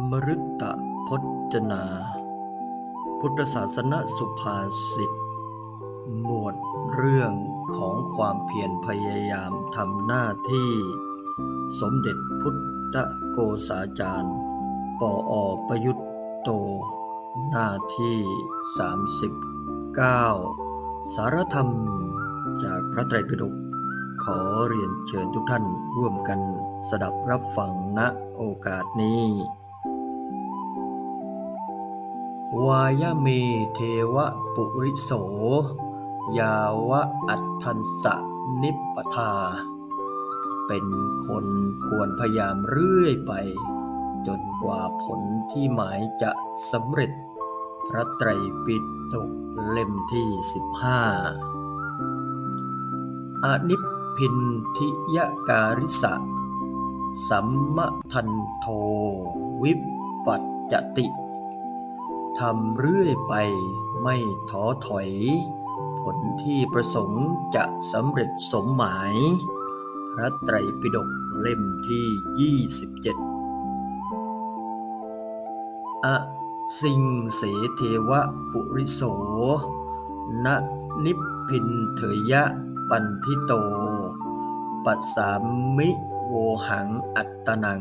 อมฤตพจนา พุทธศาสนสุภาษิต หมวดเรื่องของความเพียรพยายามทำหน้าที่ สมเด็จพุทธโกษาจารย์ ปออประยุตโต หน้าที่ 39 สารธรรมจากพระไตรปิฎกขอเรียนเชิญทุกท่านร่วมกันสดับรับฟังณโอกาสนี้ วายเมเทวะปุริโส ยาวะอัตทันสะนิปทา เป็นคนควรพยายามเรื่อยไป จนกว่าผลที่หมายจะสำเร็จ พระไตรปิฎกเล่มที่ 15 อนิพพินทิยการิสะ สัมมทันโท วิปปัจจติ ทำเรื่อยไปไม่ท้อถอย ผลที่ประสงค์จะสำเร็จสมหมาย พระไตรปิฎกเล่มที่ 27 อะสิงเสเทวะปุริโสณนิพพินเถยะปันทิโต ปัสสามิโวหังอัตตนัง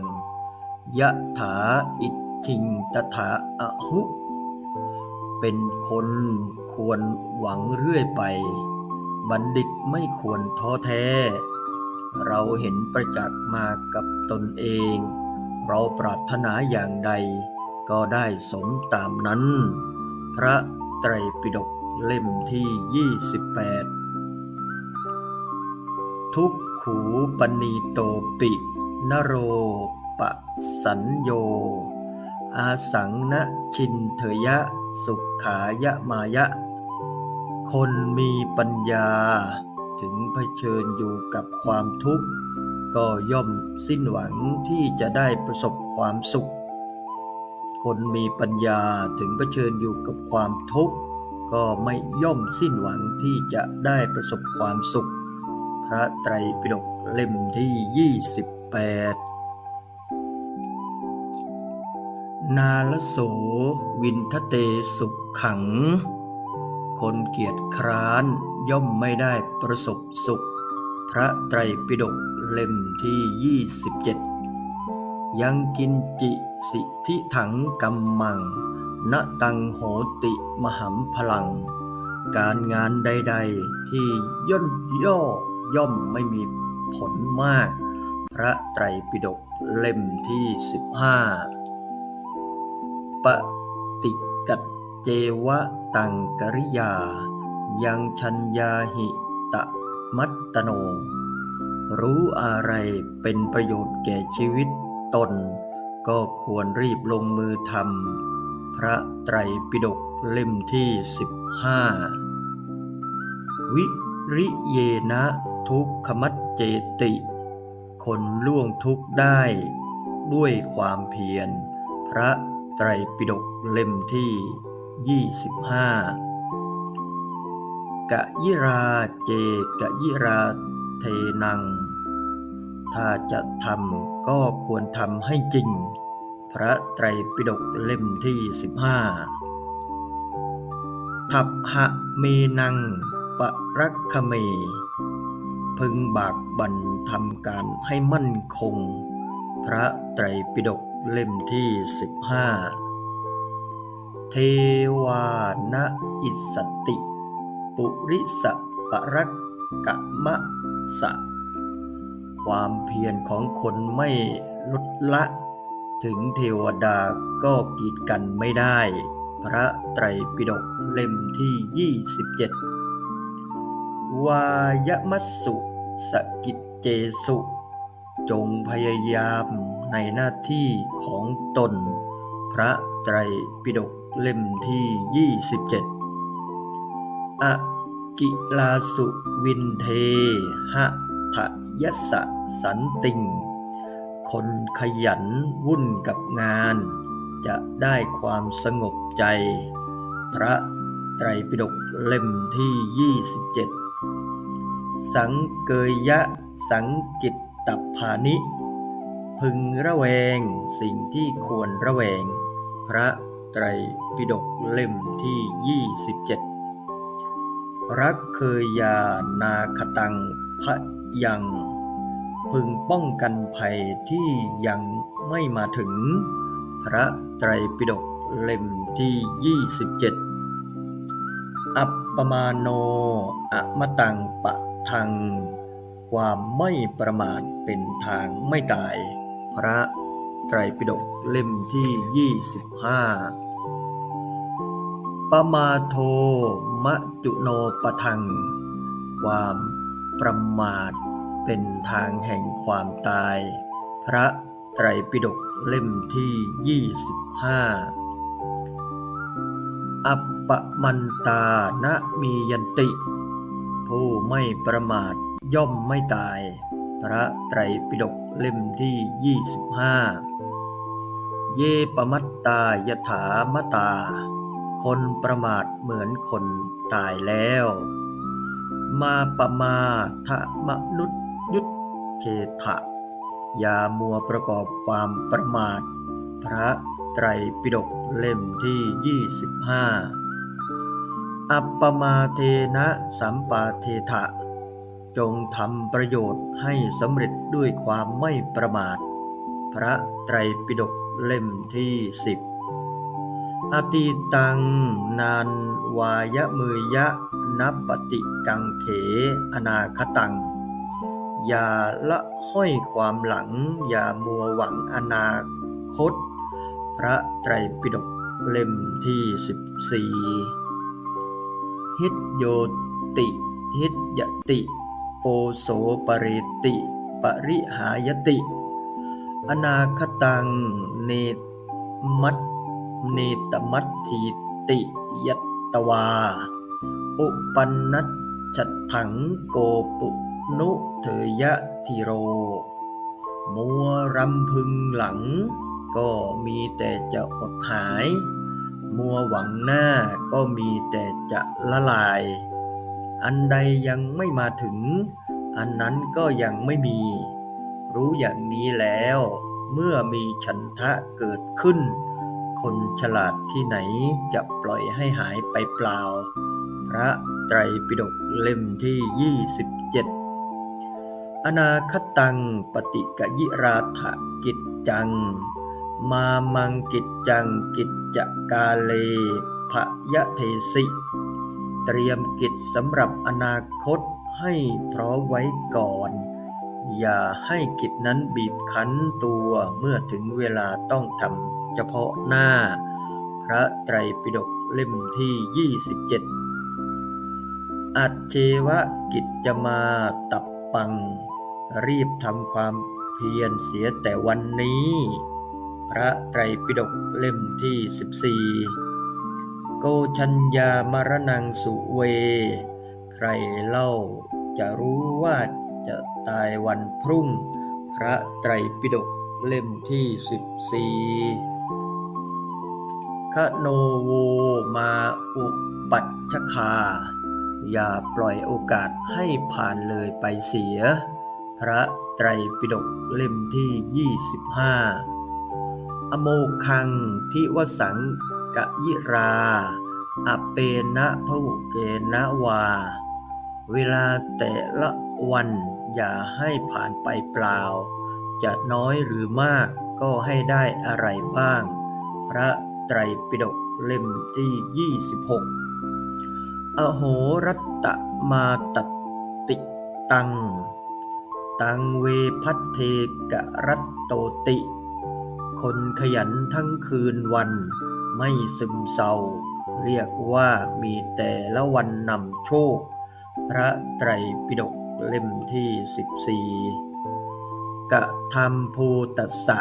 ยะถาอิทิงตถาอหุ เป็นคนควรหวังเรื่อยไป บัณฑิตไม่ควรท้อแท้ เราเห็นประจักษ์มากับตนเอง เราปรารถนาอย่างใด ก็ได้สมตามนั้น พระไตรปิฎกเล่มที่ 28 ทุกขูปณีโตปิ นโรปะสัญโย อาสังนะชินเถยะ สุขายะมายะ คนมีปัญญา ถึงเผชิญอยู่กับความทุกข์ ก็ย่อมสิ้นหวังที่จะได้ประสบความสุข คนมีปัญญาถึงเผชิญอยู่กับความทุกข์ ก็ไม่ย่อมสิ้นหวังที่จะได้ประสบความสุข พระไตรปิฎกเล่มที่ 28 นาลโสวินทเตสุขขัง คนเกียจคร้านย่อมไม่ได้ประสบสุข พระไตรปิฎกเล่มที่ 27 ยังกินจิสิทิถังกัมมัง ณตังโหติมหัมพลัง การงานใดๆที่ย่นย่อย่อมไม่มีผลมาก พระไตรปิฎกเล่มที่ 15 ฏิกัจเจวะตังกริยา ยังชัญญาหิตะมัตตโน รู้อะไรเป็นประโยชน์แก่ชีวิตตน ก็ควรรีบลงมือทำพระไตรปิฎกเล่มที่ 15 วิริเยนะทุกขมัจเจติ คนล่วงทุกข์ได้ ด้วยความเพียร พระ ไตรปิฎกเล่มที่ 25 กะยิราเจกะยิราเทนัง ถ้าจะทำก็ควรทำให้จริง พระไตรปิฎกเล่มที่ 15 ทัพหะเมนังปะรักขเม พึงบากบันทำการให้มั่นคง พระไตรปิฎก เล่มที่15เทวานะอิสติ ปุริสปรักกะมะสะ ความเพียรของคนไม่ลดละ ถึงเทวดาก็กีดกันไม่ได้ พระไตรปิฎกเล่มที่ 27 วายมัสสุ สกิจเจสุ จงพยายาม ในหน้าที่ของตน พระไตรปิฎกเล่มที่ 27อะกิลาสุวินเทหะทะยสสะสันติง คนขยันวุ่นกับงาน จะได้ความสงบใจ พระไตรปิฎกเล่มที่ 27 สังเกยยะสังกิตตพานิ พึงระแวงสิ่งที่ควรระแวง พระไตรปิฎกเล่มที่ 27 รักเคยยานาคตังพะยัง พึงป้องกันภัยที่ยังไม่มาถึง พระไตรปิฎกเล่มที่ 27 อัปปมาโนอะมะตังปะทัง ความไม่ประมาทเป็นทางไม่ตาย พระไตรปิฎกเล่มที่ 25 ปมาโทมะจุโนปทัง ความประมาทเป็นทางแห่งความตาย พระไตรปิฎกเล่มที่ 25 อัปปมันตานะมียันติ ผู้ไม่ประมาทย่อมไม่ตาย พระไตรปิฎก เล่มที่ 25 เยปมัตตายถามตา คนประมาทเหมือนคนตายแล้ว มาปมาทะมนุษยุทเชถะอย่ามัวประกอบความประมาท พระไตรปิฎกเล่มที่ 25 อัปปมาเทนะสัมปาเทถะ จงทำประโยชน์ให้สำเร็จด้วยความไม่ประมาท พระไตรปิฎกเล่มที่สิบอตีตังนานวายมือยะนับปฏิกังเข อนาคตัง อย่าละห้อยความหลัง อย่ามัวหวังอนาคต พระไตรปิฎกเล่มที่สิบสี่ฮิตโยติ ฮิตยติ โปโสปเรติปริหายติ อนาคตังเนมัตเนตมัตถีติยัตวา อุปันนัชฉัตถังโกปุนุเถยะทิโร มัวรำพึงหลัง ก็มีแต่จะหดหาย มัวหวังหน้าก็มีแต่จะละลาย อันใดยังไม่มาถึง อันนั้นก็ยังไม่มี รู้อย่างนี้แล้ว เมื่อมีฉันทะเกิดขึ้น คนฉลาดที่ไหนจะปล่อยให้หายไปเปล่า พระไตรปิฎกเล่มที่ 27 อนาคตังปฏิกยิราถกิจจัง มามังกิจจังกิจจกาเลภยะเทสิ เตรียมกิจสำหรับอนาคตให้พร้อมไว้ก่อน อย่าให้กิจนั้นบีบคั้นตัวเมื่อถึงเวลาต้องทำเฉพาะหน้า พระไตรปิฎกเล่มที่ 27 อัจเจวะกิจจะมาตับปัง รีบทำความเพียรเสียแต่วันนี้ พระไตรปิฎกเล่มที่ 14 โกชัญญามรณังสุเว ใครเล่าจะรู้ว่าจะตายวันพรุ่ง พระไตรปิฎกเล่มที่14คโนโวมาอุปัชชคา อย่าปล่อยโอกาสให้ผ่านเลยไปเสีย พระไตรปิฎกเล่มที่ 25 อโมคังทิวสัง กยิรา อเปนะพหุเกนะวา เวลาแต่ละวันอย่าให้ผ่านไปเปล่า จะน้อยหรือมากก็ให้ได้อะไรบ้าง พระไตรปิฎกเล่มที่ 26 อโหรัตตมาตติตัง ตังเวพัทเทกรัตโตติ คนขยันทั้งคืนวัน ไม่ซึมเศร้า เรียกว่ามีแต่ละวันนำโชค พระไตรปิฎกเล่มที่ 14 กะธรรมภูตสะ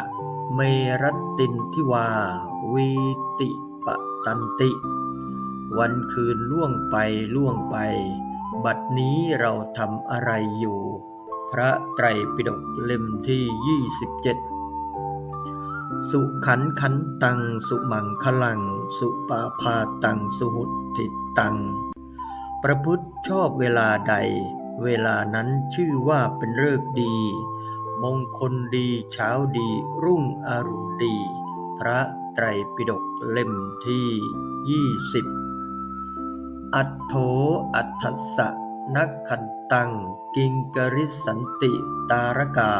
เมรัตินทิวา วีติปตันติ วันคืนล่วงไปล่วงไป บัดนี้เราทำอะไรอยู่ พระไตรปิฎกเล่มที่ 27 สุขันขันตัง สุมังคลัง สุปาพาตัง สุหุติตัง ประพฤติชอบเวลาใด เวลานั้นชื่อว่าเป็นเลิกดี มงคลดีเช้าดี รุ่งอรุณดี พระไตรปิฎกเล่มที่ยี่สิบอัตโธอัตถัสสะนักขันตัง กิงกริสันติตารกา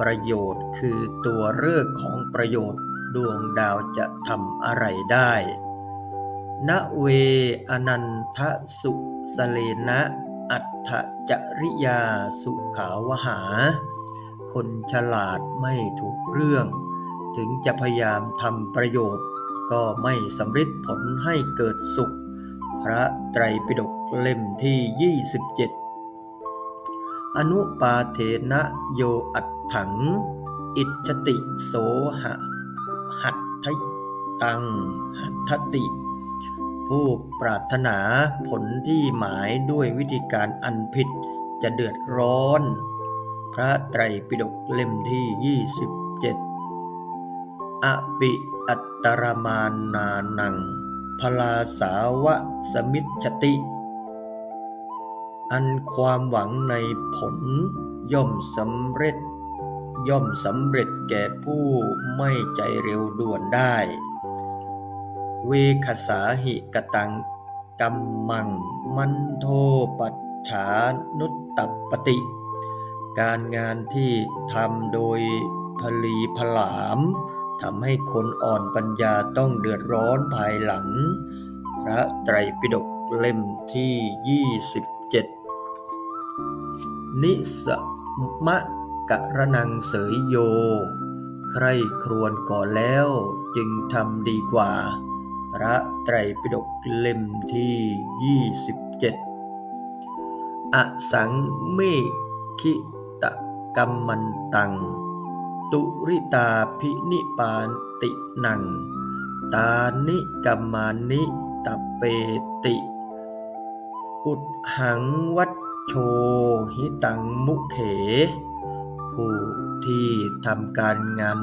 ประโยชน์คือตัวเลือกของประโยชน์ดวงดาวจะทำอะไรได้ณเวอนันทสุสเลนะอัตถจริยาสุขาวหา คนฉลาดไม่ถูกเรื่อง ถึงจะพยายามทำประโยชน์ ก็ไม่สำเร็จผลให้เกิดสุข พระไตรปิฎกเล่มที่ 27 อนุปาเทนะโยอัต ถัง อิจติโสหะหัตถตังหัตถติ ผู้ปรารถนาผลที่หมายด้วยวิธีการอันผิดจะเดือดร้อน พระไตรปิฎกเล่มที่ 27 อปิอัตตรมานานัง พลาสาวะสมิชติ อันความหวังในผลย่อมสำเร็จ ย่อมสำเร็จแก่ผู้ไม่ใจเร็วด่วนได้ เวคสาหิกตังกัมมัง มันโทปัจฉานุตตปติ การงานที่ทำโดยพลีพลามทำให้คนอ่อนปัญญาต้องเดือดร้อนภายหลัง พระไตรปิฎกเล่มที่ 27 นิสมะ กะระนังเสยโย ใครครวญก่อนแล้วจึงทำดีกว่า พระไตรปิฎกเล่มที่ 27 อสังเมคิตะกัมมันตัง ตุริตาพินิปานตินัง ตานิกัมมานิตเปติ อุดหังวัดโชหิตังมุเข ผู้ที่ทำการงาน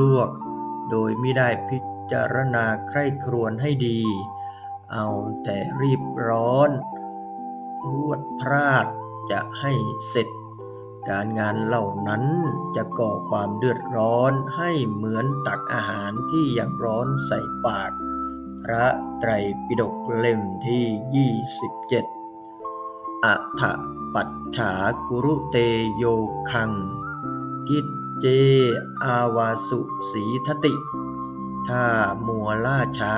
ลวกๆ โดยไม่ได้พิจารณาใคร่ครวญให้ดี เอาแต่รีบร้อน รวดพลาดจะให้เสร็จ การงานเหล่านั้นจะก่อความเดือดร้อนให้เหมือนตักอาหารที่ยังร้อนใส่ปาก พระไตรปิฎกเล่มที่ 27อัฏฐปัจฉากุรุเตโยคัง กิจเจ อาวาสุสีทติ ถ้ามัวล่าช้า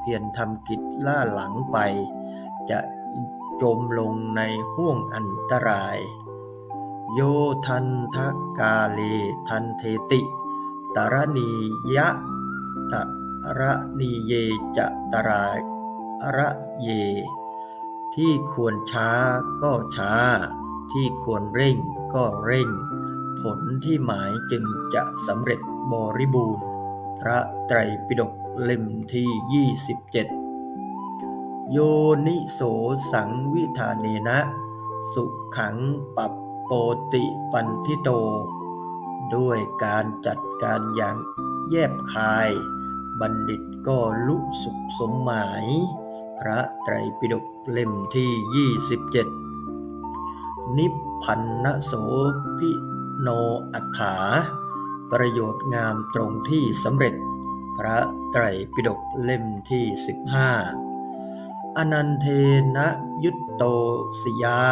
เพียรทำกิจล่าหลังไป จะจมลงในห่วงอันตราย โยทันทกาเลทันเทติตรณียะตระนีเยจะตรายระเย ที่ควรช้าก็ช้า ที่ควรเร่งก็เร่ง ผลที่หมายจึงจะสำเร็จบริบูรณ์ พระไตรปิฎกเล่มที่ 27 โยนิโสสังวิธาเนนะ สุขังปัปโปติปันทิโต ด้วยการจัดการอย่างแยบคาย บัณฑิตก็ลุสุขสมหมาย พระไตรปิฎกเล่มที่ 27 นิพพันนโสพิ โนอัฏฐา ประโยชน์งามตรงที่สำเร็จ พระไตรปิฎกเล่มที่ 15 อนันเทนะยุตโตสยา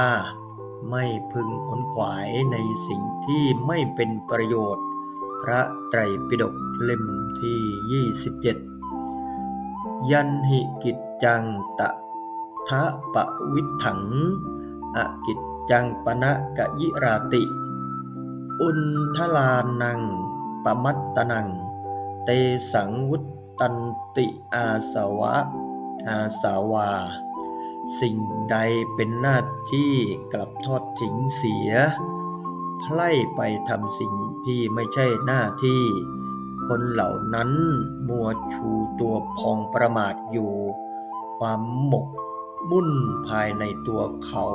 ไม่พึงขนขวายในสิ่งที่ไม่เป็นประโยชน์ พระไตรปิฎกเล่มที่ 27 ยันหิกิจจังตะทะปะวิถัง อกิจจังปณะกะยิราติ อุนทลานังปมัตตนัง เตสังวุตตันติอาสวะ อาสาวา สิ่งใดเป็นหน้าที่กลับทอดทิ้งเสีย ไพล่ไปทำสิ่งที่ไม่ใช่หน้าที่ คนเหล่านั้นมัวชูตัวพองประมาทอยู่ ความหมกมุ่นภายในตัวเขา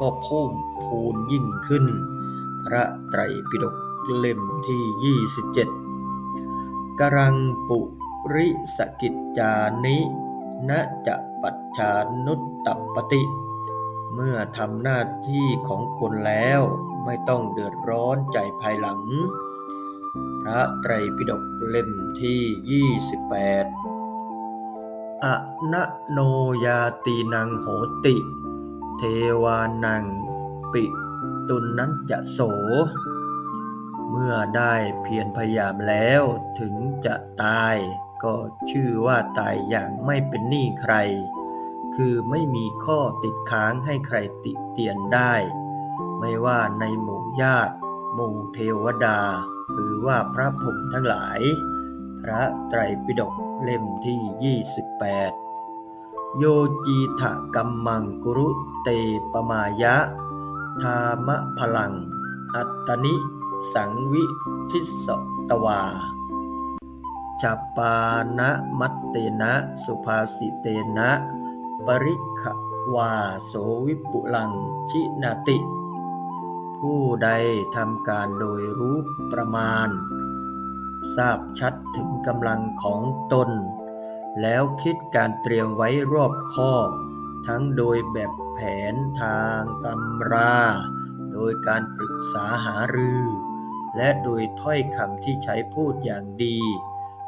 ก็พุ่มพูนยิ่งขึ้น ระไตรปิฎกเล่มที่ 27กรังปุริสกิจจานินะจะปัจฉานุตตปติ เมื่อทำหน้าที่ของคนแล้วไม่ไม่ต้องเดือดร้อนใจภายหลัง พระไตรปิฎกเล่มที่ 28อะนะโนยาตีนังโหติ เทวานังปิ ตุนนั้นจะโส เมื่อได้เพียรพยายามแล้วถึงจะตายก็ชื่อว่าตายอย่างไม่เป็นหนี้ใคร คือไม่มีข้อติดค้างให้ใครติเตียนได้ ไม่ว่าในหมู่ญาติ หมู่เทวดา หรือว่าพระผมทั้งหลาย พระไตรปิฎกเล่มที่ 28 โยจีถะกัมมังกุรุเตปมายะ ธามะพลัง อัตตนิ สังวิทิสตวาจัปปานะมัตเตนะ สุภาสิเตนะ ปริขวาโสวิปุลังชินาติ ผู้ใดทำการโดยรู้ประมาณ ทราบชัดถึงกำลังของตน แล้วคิดการเตรียมไว้รอบคอบ ทั้งโดยแบบแผนทางตำรา โดยการปรึกษาหารือ และโดยถ้อยคำที่ใช้พูดอย่างดี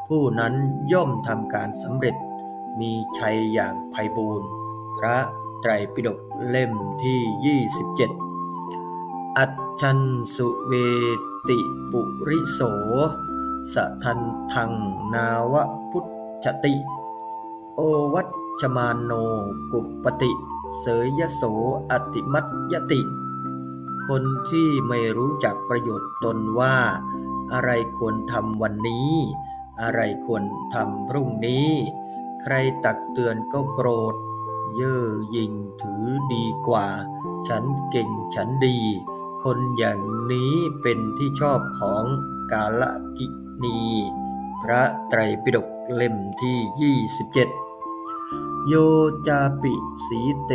ผู้นั้นย่อมทำการสำเร็จ มีชัยอย่างไพบูรณ์พระไตรปิฎกเล่มที่ 27 อัจฉันสุเวติปุริโส สทันทังนาวพุทธติ โอวัช ชมานโนกุปปติ เสยยโสอติมัตยติ คนที่ไม่รู้จักประโยชน์ตนว่า อะไรควรทำวันนี้ อะไรควรทำพรุ่งนี้ ใครตักเตือนก็โกรธ เย่อหยิ่งถือดีกว่า ฉันเก่งฉันดี คนอย่างนี้เป็นที่ชอบของกาลกินีพระไตรปิฎกเล่มที่ 27 โยจาปิสีเต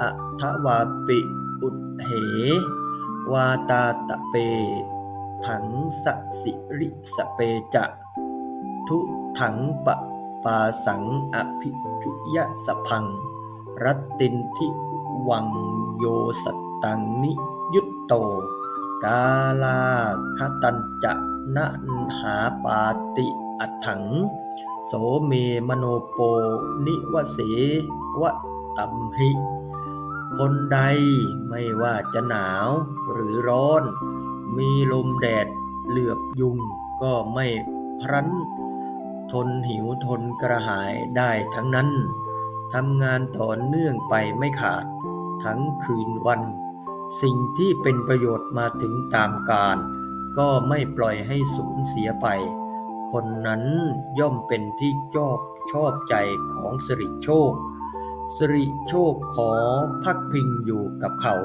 อะทวาปิอุดเห วาตาตะเป ถังสสิริสเปจะ ทุถังปะปาสังอภิจุยะสพัง รัตตินทิวังโยสตตังนิยุตโต กาลาคตันจะนะหาปาติอัถัง โสเมมโนโปนิวเสวะตัมหิ คนใดไม่ว่าจะหนาวหรือร้อน มีลมแดดเหลือบยุงก็ไม่พรันทนหิวทนกระหายได้ทั้งนั้นทำงานต่อเนื่องไปไม่ขาด ทั้งคืนวัน สิ่งที่เป็นประโยชน์มาถึงตามกาลก็ไม่ปล่อยให้สูญเสียไป คนนั้นย่อมเป็นที่ชอบชอบใจของสิริโชค สิริโชคขอพักพิงอยู่กับเขา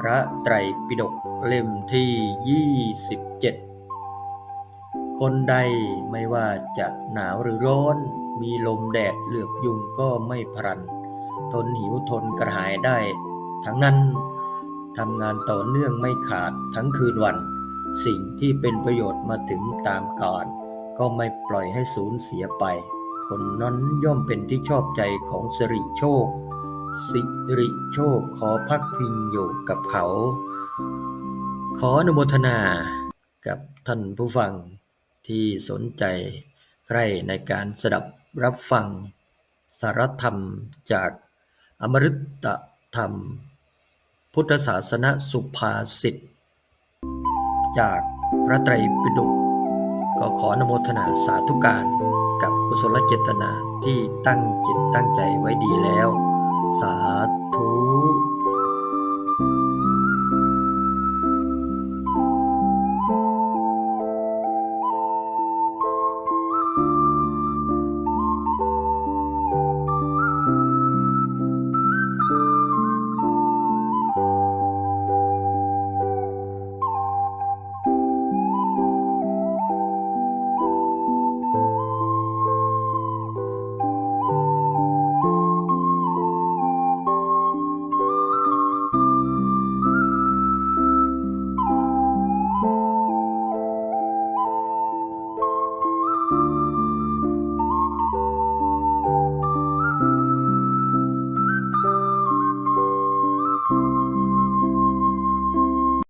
พระไตรปิฎกเล่มที่ 27 คนใดไม่ว่าจะหนาวหรือร้อน มีลมแดดเหลือบยุงก็ไม่พรัน ทนหิวทนกระหายได้ ทั้งนั้นทำงานต่อเนื่องไม่ขาดทั้งคืนวัน สิ่งที่เป็นประโยชน์มาถึงตามกาล ก็ไม่ปล่อยให้สูญเสียไป คนนั้นย่อมเป็นที่ชอบใจของสิริโชค สิริโชคขอพักพิงอยู่กับเขา ขออนุโมทนากับท่านผู้ฟังที่สนใจใคร่ในการสดับรับฟัง สารธรรมจากอมฤตธรรม พุทธศาสนสุภาษิตจากพระไตรปิฎก ก็ขออนุโมทนาสาธุการกับกุศลเจตนาที่ตั้งจิตตั้งใจไว้ดีแล้ว สาธุ